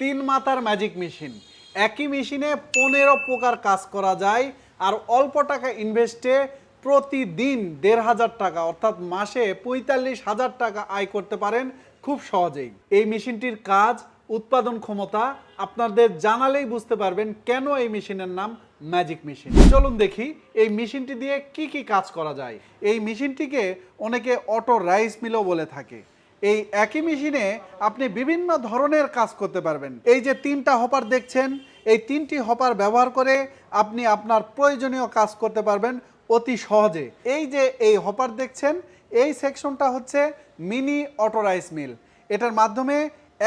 তিন মাথার magic machine একই মেশিনে পনেরো প্রকার কাজ করা যায়, আর অল্প টাকা ইনভেস্টে প্রতিদিন দেড় হাজার টাকা, অর্থাৎ মাসে পঁয়তাল্লিশ হাজার টাকা আয় করতে পারেন খুব সহজেই। এই মেশিনটির কাজ, উৎপাদন ক্ষমতা আপনাদের জানালেই বুঝতে পারবেন কেন এই মেশিনের নাম ম্যাজিক মেশিন চলুন দেখি এই মেশিনটি দিয়ে কি কি কাজ করা যায়। এই মেশিনটিকে অনেকে অটো রাইস মিলও বলে থাকে। এই একই মেশিনে আপনি বিভিন্ন ধরনের কাজ করতে পারবেন। এই যে তিনটা হপার দেখছেন, এই তিনটি হপার ব্যবহার করে আপনি আপনার প্রয়োজনীয় কাজ করতে পারবেন অতি সহজে। এই যে এই হপার দেখছেন, এই সেকশনটা হচ্ছে মিনি অটো রাইস মিল এটার মাধ্যমে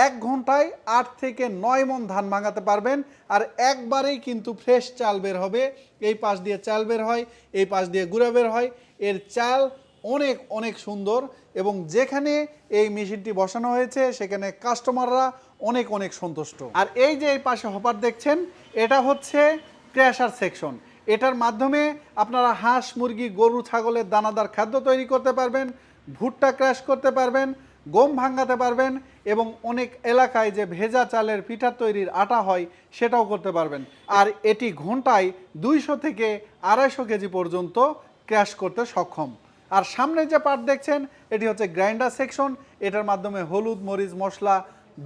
এক ঘন্টায় আট থেকে নয় মন ধান ভাঙাতে পারবেন আর একবারেই কিন্তু ফ্রেশ চাল বের হবে। এই পাশ দিয়ে চাল বের হয়, এই পাশ দিয়ে গুঁড়া বের হয়। এর চাল অনেক অনেক সুন্দর এবং যেখানে এই মেশিনটি বসানো হয়েছে, সেখানে কাস্টমাররা অনেক অনেক সন্তুষ্ট। আর এই যে এই পাশে হপার দেখছেন, এটা হচ্ছে ক্র্যাশার সেকশন। এটার মাধ্যমে আপনারা হাঁস, মুরগি, গরু, ছাগলের দানাদার খাদ্য তৈরি করতে পারবেন, ভুট্টা ক্র্যাশ করতে পারবেন, গম ভাঙাতে পারবেন এবং অনেক এলাকায় যে ভেজা চালের পিঠা তৈরির আটা হয়, সেটাও করতে পারবেন। আর এটি ঘন্টায় দুইশো থেকে আড়াইশো কেজি পর্যন্ত ক্র্যাশ করতে সক্ষম। আর সামনে যে পার্ট দেখছেন এটি হচ্ছে গ্রাইন্ডার সেকশন এটার মাধ্যমে হলুদ মরিচ মশলা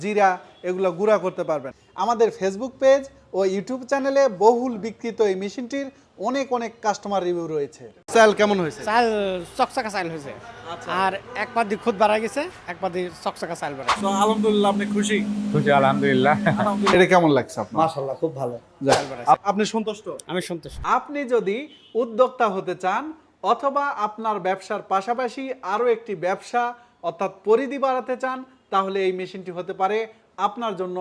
জিরা এগুলো গুঁড়া করতে পারবেন। আমাদের ফেসবুক পেজ ও ইউটিউব চ্যানেলে বহুল বিক্রিত এই মেশিনটির অনেক অনেক কাস্টমার রিভিউ রয়েছে। সেল কেমন হয়েছে? চাল চকচকা চাল হয়েছে। আর এক পাত দিয়ে খুদ বাড়া গেছে এক পাত দিয়ে চকচকা চাল বাড়া তো আলহামদুলিল্লাহ আপনি খুশি? খুশি আলহামদুলিল্লাহ। এটা কেমন লাগছে আপনার? মাশাল্লাহ খুব ভালো। আপনি সন্তুষ্ট? আমি সন্তুষ্ট। আপনি যদি উদ্যোক্তা হতে চান অথবা আপনার ব্যবসার পাশাপাশি আরও একটি ব্যবসা অর্থাৎ পরিধি বাড়াতে চান, তাহলে এই মেশিনটি হতে পারে আপনার জন্য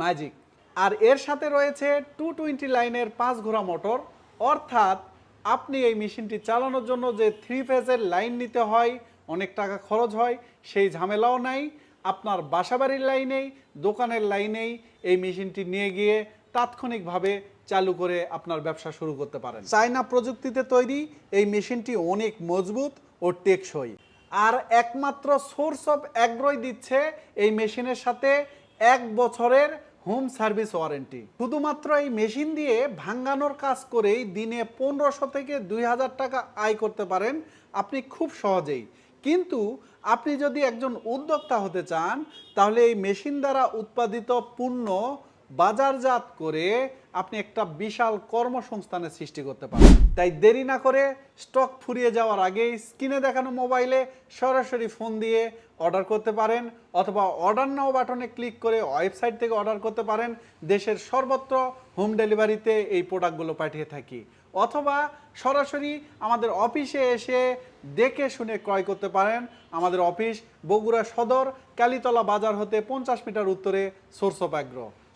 ম্যাজিক। আর এর সাথে রয়েছে টু টোয়েন্টি লাইনের পাঁচ ঘোড়া মোটর। অর্থাৎ আপনি এই মেশিনটি চালানোর জন্য যে থ্রি ফেজের লাইন নিতে হয়, অনেক টাকা খরচ হয়, সেই ঝামেলাও নাই। আপনার বাসাবাড়ির লাইনেই, দোকানের লাইনেই এই মেশিনটি নিয়ে গিয়ে তাৎক্ষণিকভাবে চালু করে আপনার ব্যবসা শুরু করতে পারেন। চায়না প্রযুক্তিতে তৈরি এই মেশিনটি অনেক মজবুত ও টেকসই। আর একমাত্র সোর্স অফ অ্যাগ্রয় দিচ্ছে এই মেশিনের সাথে এক বছরের হোম সার্ভিস ওয়ারেন্টি। শুধুমাত্র এই মেশিন দিয়ে ভাঙ্গানোর কাজ করেই দিনে পনেরোশো থেকে দুই হাজার টাকা আয় করতে পারেন আপনি খুব সহজেই। কিন্তু আপনি যদি একজন উদ্যোক্তা হতে চান তাহলে এই মেশিন দ্বারা উৎপাদিত পণ্য বাজারজাত করে আপনি একটা বিশাল কর্মসংস্থানের সৃষ্টি করতে পারেন। তাই দেরি না করে স্টক ফুরিয়ে যাওয়ার আগেই স্ক্রিনে দেখানো মোবাইলে সরাসরি ফোন দিয়ে অর্ডার করতে পারেন অথবা অর্ডার নাও বাটনে ক্লিক করে ওয়েবসাইট থেকে অর্ডার করতে পারেন। দেশের সর্বত্র হোম ডেলিভারিতে এই প্রোডাক্টগুলো পাঠিয়ে থাকি। অথবা সরাসরি আমাদের অফিসে এসে দেখে শুনে ক্রয় করতে পারেন। আমাদের অফিস বগুড়া সদর, কালীতলা বাজার হতে পঞ্চাশ মিটার উত্তরে সোর্স অফ